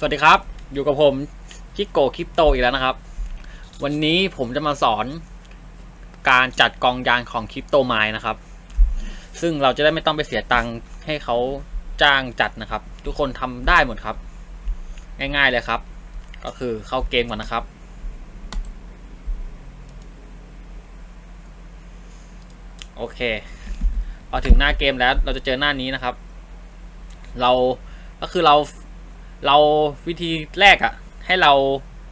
สวัสดีครับ อยู่กับผมจิโกคริปโตอีกแล้วนะครับ วันนี้ผมจะมาสอนการจัดกองยานของคริปโตไมล์นะครับ ซึ่งเราจะได้ไม่ต้องไปเสียตังค์ให้เขาจ้างจัดนะครับ ทุกคนทำได้หมดครับ ง่ายๆเลยครับ ก็คือเข้าเกมก่อนนะครับ โอเคพอถึงหน้าเกมแล้วเราจะเจอหน้านี้นะครับ เราก็คือเรา เราวิธีแรกอะ่ะให้เรา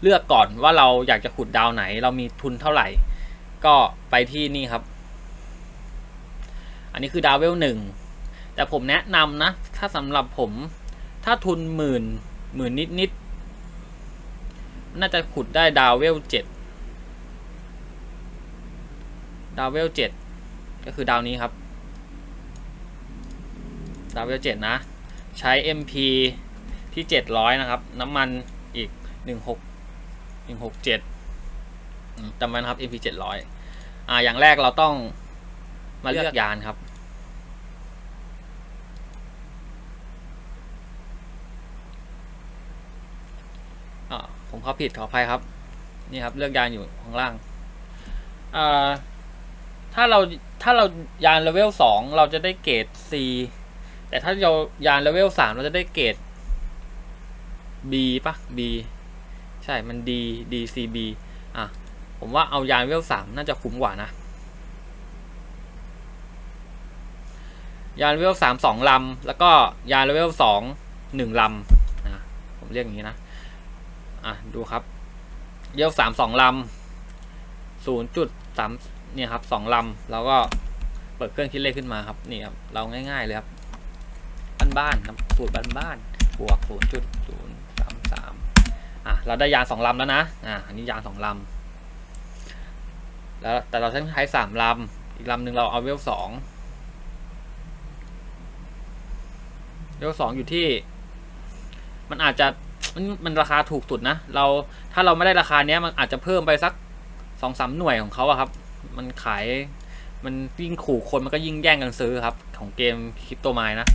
เลือกก่อนว่าเราอยากจะขุดดาวไหน เรามีทุนเท่าไหร่ ก็ไปที่นี่ครับ อันนี้คือดาวเวลหนึ่งแต่ผมแนะนำนะ ถ้าสำหรับผมถ้าทุนหมื่นหมื่นนิดนิดๆน่าจะขุดได้ดาวเวลเจ็ดดาวเวลเจ็ดก็คือดาวนี้ครับ ดาวเวลเจ็ดนะ ใช้ MP ที่ 700 นะครับ น้ำมันอีก 16 167อืมจำไว้นะครับ MP 700อ่า อย่างแรกเราต้องมาเลือกยานครับอ่าผมเข้าผิดขออภัยครับ นี่ครับ เลือกยานอยู่ข้างล่างอ่าถ้าเราถ้าเรายานเลเวลสองเราจะได้เกรด C แต่ถ้าเรายานเลเวลสามเราจะได้เกรด B ปะ B ใช่มัน D D C B อะ ผมว่าเอายานเวลสามน่าจะคุ้มกว่านะ ยานเวลสามสองลำ แล้วก็ยานเวลสองหนึ่งลำนะผมเรียกอย่างนี้นะ อะ ดูครับเลเวลสามสองลำศูนย์จุดสามเนี่ยครับสองลำ แล้วก็เปิดเครื่องคิดเลขขึ้นมาครับ นี่ครับ เราง่ายๆเลยครับ บ้านๆครับสูตรบ้านๆบวกศูนย์จุดศูนย์สามสามอะ เราได้ยานสองลำแล้วนะ อะอันนี้ยานสองลำ แล้วแต่เราต้องใช้สามลำ อีกลำหนึ่งเราเอาเวลสองเวลสองอยู่ที่ มันอาจจะมันมันราคาถูกสุดนะ เราถ้าเราไม่ได้ราคาเนี้ยมันอาจจะเพิ่มไปสักสองสามหน่วยของเขาอะครับ มันขาย มันยิ่งขู่คนมันก็ยิ่งแย่งกันซื้อครับ ของเกมคริปโตไมล์นะ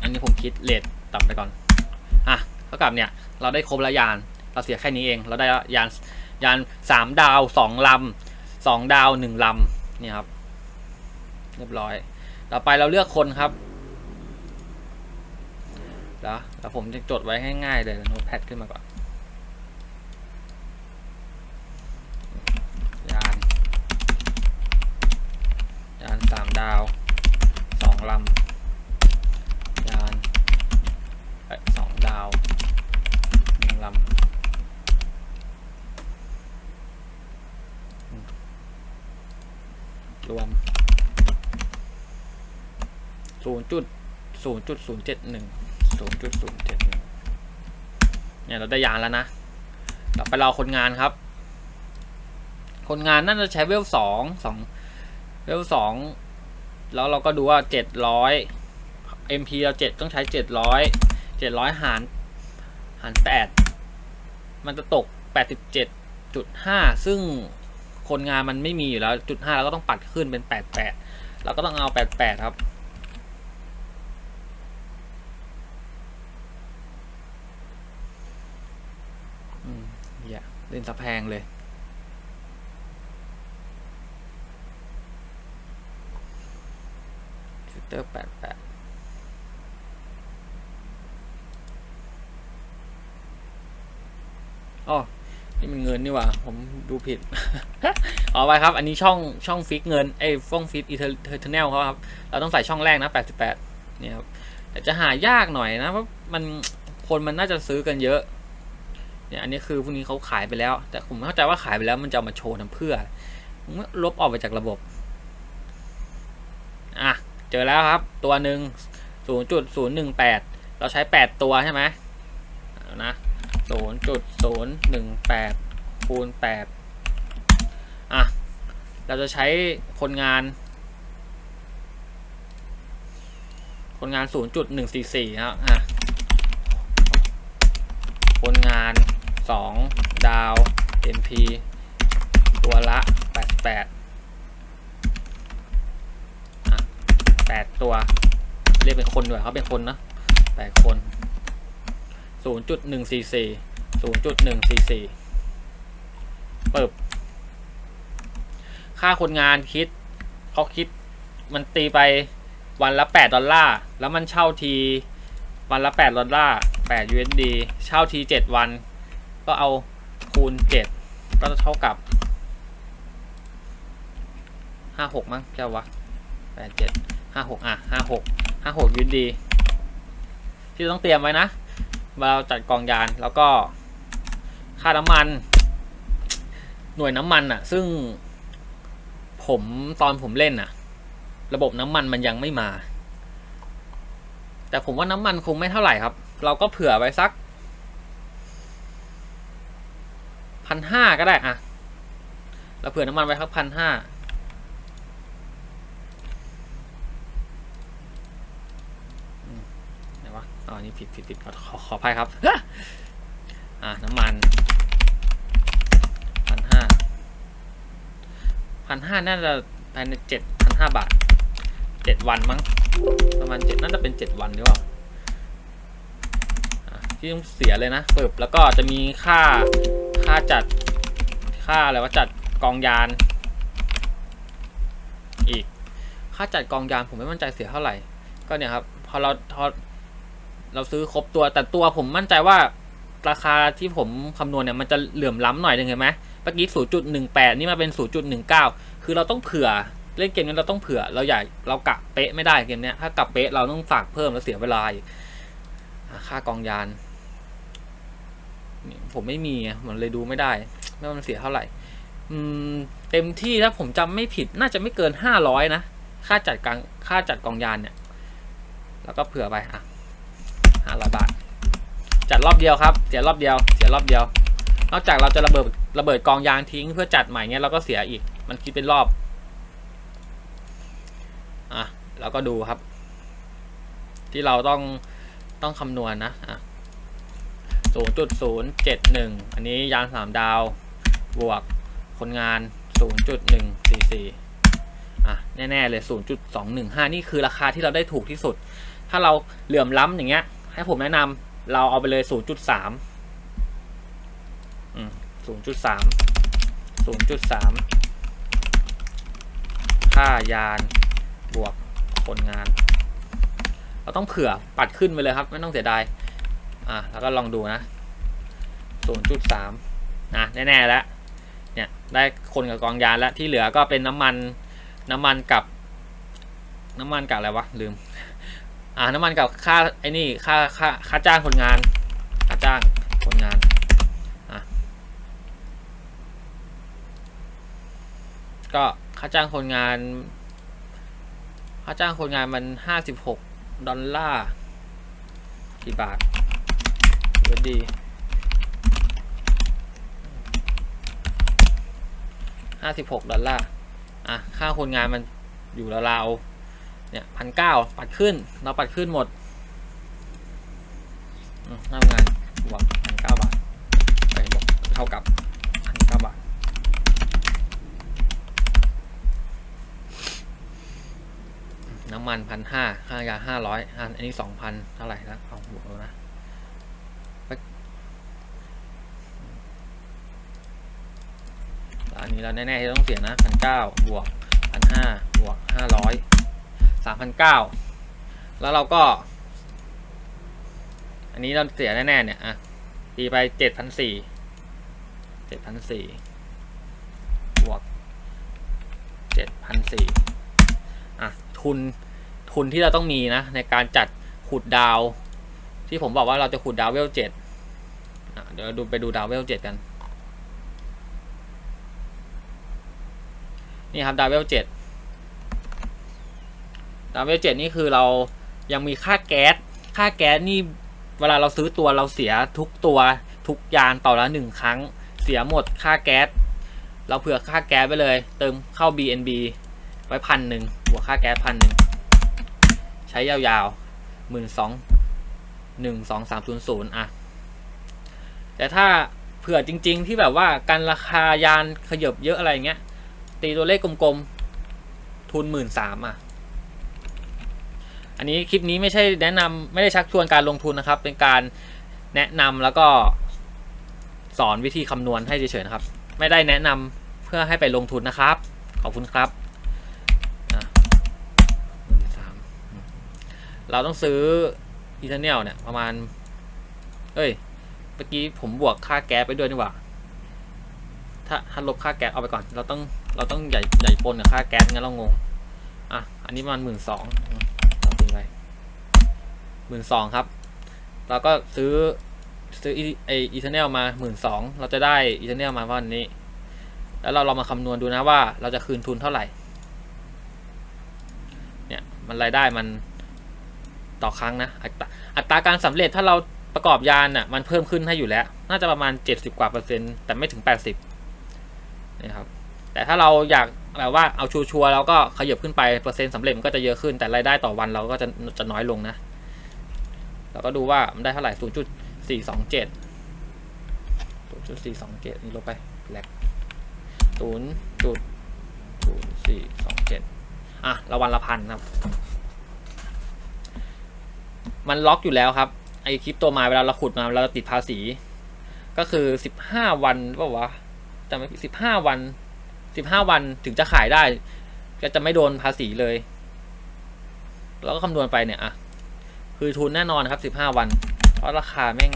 อันนี้ผมคิดเลทต่ำไปก่อน อะ ท่ากับเนี่ยเราได้ครบละยาน เราเสียแค่นี้เอง เราได้ยานยานสามดาวสองลำสองดาวหนึ่งลำเนี่ยครับ เรียบร้อย ต่อไปเราเลือกคนครับแล้วแล้วผมจะจดไว้ง่ายๆเลยโน้ตแพดขึ้นมาก่อน ยาน ยานสามดาวสองลำ ยานเอ้ยสองดาวหนึ่งลำอืมรวมศูน ย์จุดศูนย์จุดศูนย์เจ็ดหนึ่งศูนย์จุดศูนย์เจ็ดหนึ่งเนี่ยเราได้ยานแล้วนะ ต่อไปเราคนงานครับ คนงานน่าจะใช้เวลสองสองเวลสองแล้วเราก็ดูว่าเจ็ดร้อย MP เราเจ็ดต้องใช้เจ็ดร้อยเจ็ดร้อยหารหารแปดมันจะตกแปดสิบเจ็ดจุดห้าซึ่งคนงานมันไม่มีอยู่แล้วจุดห้าเราก็ต้องปัดขึ้นเป็นแปดแปดเราก็ต้องเอาแปดแปดครับ อืมอย่า เล่นสะแพงเลย ฟิลเตอร์แปดแปดอ๋อ นี่มันเงินนี่หว่า ผมดูผิด เอาไปครับ อันนี้ช่องช่องฟิกเงินไอ้ฟ่องฟิกอีเทอร์เนลเขาครับ เราต้องใส่ช่องแรกนะแปดสิบแปดเนี่ยครับแต่จะหายากหน่อยนะ เพราะมันคนมันน่าจะซื้อกันเยอะ เนี่ยอันนี้คือพวกนี้เขาขายไปแล้ว แต่ผมเข้าใจว่าขายไปแล้วมันจะามาโชว์ทำเพื่อลบออกไปจากระบบ อะ เจอแล้วครับ ตัวหนึ่งศูนย์จุดศูนย์หนึ่งแปดเราใช้แปดตัวใช่ไหมนะศูนย์จุดศูนย์หนึ่งแปดคูณแปดอะ เราจะใช้คนงาน คนงานศูนย์จุดหนึ่งสี่สี่ครับอะ คนงาน สองดาว MP ตัวละแปดแปดแปดตัว เรียกเป็นคนด้วยเขาเป็นคนนะแปดคนศูนย์จุดหนึ่งซีซีศูนย์จุดหนึ่งซีซีเปิบค่าคนงานคิดเขาคิดมันตีไปวันละแปดดอลลาร์ แล้วมันเช่าที วันละแปดดอลลาร์แปด USD เช่าทีเจ็ดวัน ก็เอาคูณเจ็ดก็จะเท่ากับห้าหกมั้งเจ้วะแปดเจ็ดห้าหกอะห้าหกห้าหก USD ที่ต้องเตรียมไว้นะเวลาเราจัดกองยานแล้วก็ค่าน้ำมัน หน่วยน้ำมันอะซึ่งผมตอนผมเล่นอะ ระบบน้ำมันมันยังไม่มา แต่ผมว่าน้ำมันคงไม่เท่าไหร่ครับ เราก็เผื่อไว้สัก พันห้าก็ได้อะเราเผื่อน้ำมันไว้สักพันห้าไหนวะอ๋อนี่ผิดผิดผิดขอขอขออภัยครับอะน้ำมันพันห้าพันห้าน่าจะภายในเจ็ดพันห้าบาทเจ็ดวันมั้งประมาณเจ็ดน่าจะเป็นเจ็ดวันหรือเปล่าอะที่ต้องเสียเลยนะเปิบแล้วก็จะมีค่า ค่าจัด ค่าอะไรว่าจัดกองยาน อีก ค่าจัดกองยานผมไม่มั่นใจเสียเท่าไหร่ ก็เนี่ยครับ พอเราพอเราซื้อครบตัวแต่ตัวผมมั่นใจว่าราคาที่ผมคำนวณเนี่ยมันจะเหลื่อมล้ำหน่อยนึงเห็นไหมเมื่อกี้ 0.18 นี่มาเป็น 0.19 คือเราต้องเผื่อเล่นเกมนี้เราต้องเผื่อเราอย่าเรากะเป๊ะไม่ได้เกมนี้ถ้ากะเป๊ะเราต้องฝากเพิ่มแล้วเสียเวลาค่ากองยาน ผมไม่มีมันเลยดูไม่ได้ไม่ว่ามันเสียเท่าไหร่ อืม เต็มที่ถ้าผมจำไม่ผิดน่าจะไม่เกิน500นะ ค่าจัดกางค่าจัดกองยานเนี่ย แล้วก็เผื่อไปอะ500บาท จัดรอบเดียวครับ เสียรอบเดียว เสียรอบเดียว นอกจากเราจะระเบิดระเบิดกองยางทิ้งเพื่อจัดใหม่เงี้ยเราก็เสียอีก มันคิดเป็นรอบ อะเราก็ดูครับ ที่เราต้องต้องคำนวณนะอะ ศูนย์จุดศูนย์เจ็ดหนึ่งอันนี้ยานสามดาว บวกคนงานศูนย์จุดหนึ่งสี่สี่อะ แน่ ๆ เลยศูนย์จุดสองหนึ่งห้านี่คือราคาที่เราได้ถูกที่สุด ถ้าเราเหลื่อมล้ำอย่างเงี้ย ให้ผมแนะนำเราเอาไปเลย 0.3 อืม 0.3 0.3 ค่ายานบวกคนงาน เราต้องเผื่อปัดขึ้นไปเลยครับ ไม่ต้องเสียดาย อะแล้วก็ลองดูนะ 0.3นะแน่ๆแล้ว เนี่ยได้คนกับกองยานแล้วที่เหลือก็เป็นน้ำมันน้ำมันกับ น้ำมันกับอะไรวะลืม อ่าน้ำมันกับค่าไอ้นี่ค่าค่าค่าจ้างคนงานค่าจ้างคนงานอะก็ค่าจ้างคนงานค่าจ้างคนงานมันห้าสิบหกดอลลาร์กี่บาท เยอะดีห้าสิบหกดอลลาร์ อะ ค่าคนงานมันอยู่ราวๆเนี่ยพันเก้าปัดขึ้น เราปัดขึ้นหมดอืมหน้างานบวกพันเก้าบาท ไปบอกเท่ากับพันเก้าบาท น้ำมันพันห้าค่ายาห้าร้อยอันนี้สองพันเท่าไหร่แล้วเอาบวกแล้วนะไปอันนี้ เราแน่ๆที่ต้องเสียนะพันเก้าบวกพันห้าบวกห้าร้อยสามพันเก้าแล้วเราก็ อันนี้เราเสียแน่ๆเนี่ยอะตีไปเจ็ดพันสี่เจ็ดพันสี่บวกเจ็ดพันสี่อะทุนทุนที่เราต้องมีนะ ในการจัดขุดดาว ที่ผมบอกว่าเราจะขุดดาวเวลเจ็ดเดี๋ยวดูไปดูดาวเวลเจ็ดกัน นี่ครับดาวเวลเจ็ดดาวเวลเจ็ดนี่คือเรายังมีค่าแก๊ส ค่าแก๊สนี่เวลาเราซื้อตัวเราเสียทุกตัวทุกยานต่อละหนึ่งครั้ง เสียหมดค่าแก๊ส เราเผื่อค่าแก๊สไปเลย เติมเข้า BNB ไว้พันหนึ่งบวกค่าแก๊สพันหนึ่งใช้ยาวๆหมื่นสองหนึ่งสองสามศูนย์ศูนย์อะ แต่ถ้าเผื่อจริง ๆ ที่แบบว่าการราคายานขยบเยอะอะไรเงี้ย ตีตัวเลขกลมๆ ทุนหมื่นสามอะ อันนี้คลิปนี้ไม่ใช่แนะนำไม่ได้ชักชวนการลงทุนนะครับ เป็นการแนะนำแล้วก็สอนวิธีคำนวณให้เฉยๆนะครับ ไม่ได้แนะนำเพื่อให้ไปลงทุนนะครับ ขอบคุณครับเราต้องซื้ออีเทอร์เนลเนี่ยประมาณ เอ้ย เมื่อกี้ผมบวกค่าแก๊สไปด้วยนี่หว่า ถ้าถ้าลบค่าแก๊สเอาไปก่อน เราต้อง เราต้องใหญ่ใหญ่ปนกับค่าแก๊สงั้นเรางง อะ อันนี้ประมันหมื่นสองเราตีไปหมื่นสองครับ เราก็ซื้อซื้อไออีเทเนลมาหมื่นสองเราจะได้อีเทเนลมาวันนี้ แล้วเราเรามาคำนวณดูนะว่าเราจะคืนทุนเท่าไหร่ เนี่ยมันรายได้มันต่อครั้งนะ อัตราอัตราการสำเร็จถ้าเราประกอบยานน่ะมันเพิ่มขึ้นให้อยู่แล้ว น่าจะประมาณ 70 กว่าเปอร์เซ็นต์แต่ไม่ถึง 80นี่ครับ แต่ถ้าเราอยากแบบว่าเอาชัวร์ๆเราก็ขยับขึ้นไปเปอร์เซ็นต์สำเร็จมันก็จะเยอะขึ้นแต่รายได้ต่อวันเราก็จะจะน้อยลงนะเราก็ดูว่ามันได้เท่าไหร่ 0.427 0.427นี่ลบไปแลก0.0427 อะละวันละพันครับ มันล็อกอยู่แล้วครับ ไอคลิปตัวมาเวลาเราขุดมาเราติดภาษี ก็คือ 15 วันป่าวะจำไม่ผิด15 วัน 15วันถึงจะขายได้ ก็จะไม่โดนภาษีเลย แล้วก็คำนวณไปเนี่ยอะคือทุนแน่นอนครับ15วัน เพราะราคาแม่ง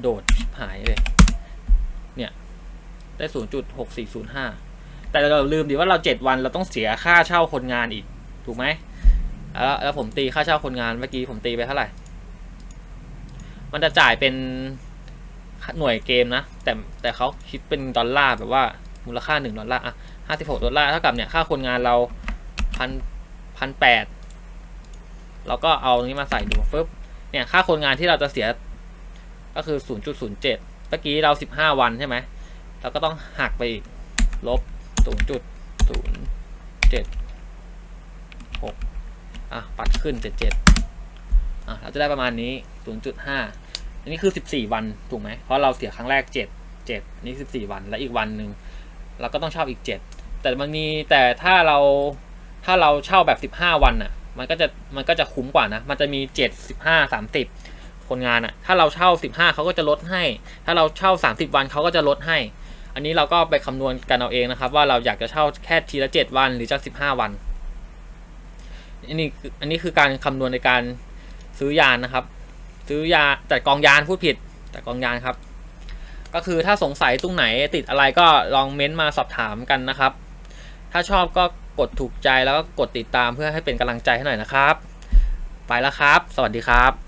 โดดชิบหายเลย เนี่ยได้0.6405แต่เราลืมดิว่าเรา7วันเราต้องเสียค่าเช่าคนงานอีก ถูกไหมแล้วแล้วผมตีค่าเช่าคนงานเมื่อกี้ผมตีไปเท่าไหร่ มันจะจ่ายเป็นหน่วยเกมนะ แต่แต่เขาคิดเป็นดอลลาร์แบบว่า มูลค่าหนึ่งดอลลาร์อะห้าสิบหกดอลลาร์เท่ากับเนี่ยค่าคนงานเราพันพันแปดเราก็เอาตรงนี้มาใส่ดูปึ๊บเนี่ยค่าคนงานที่เราจะเสียก็คือศูนย์จุดศูนย์เจ็ดเมื่อกี้เราสิบห้าวันใช่ไหมเราก็ต้องหักไปอีกลบศูนย์จุดศูนย์เจ็ดหกอะปัดขึ้นเจ็ดเจ็ดอะเราจะได้ประมาณนี้ศูนย์จุดห้าอันนี้คือ 14 วันถูกไหมเพราะเราเสียครั้งแรก 7 7 นี่ 14 วันและอีกวันหนึ่ง เราก็ต้องเช่าอีก 7 แต่มันมีแต่ถ้าเราถ้าเราเช่าแบบ 15 วันน่ะ มันก็จะมันก็จะคุ้มกว่านะ มันจะมี 7 15 30 คนงานอะ ถ้าเราเช่า 15เขาก็จะลดให้ ถ้าเราเช่า 30 วันเขาก็จะลดให้ อันนี้เราก็ไปคำนวณกันเอาเองนะครับ ว่าเราอยากจะเช่าแค่ทีละ 7 วันหรือจะ15 วันอันนี้คืออันนี้คือการคำนวณในการซื้อยานนะครับ ซื้อยาแต่กองยานพูดผิดแต่กองยานครับ ก็คือถ้าสงสัยตรงไหนติดอะไรก็ลองเม้นต์มาสอบถามกันนะครับ ถ้าชอบก็กดถูกใจแล้วก็กดติดตามเพื่อให้เป็นกำลังใจให้หน่อยนะครับ ไปแล้วครับ สวัสดีครับ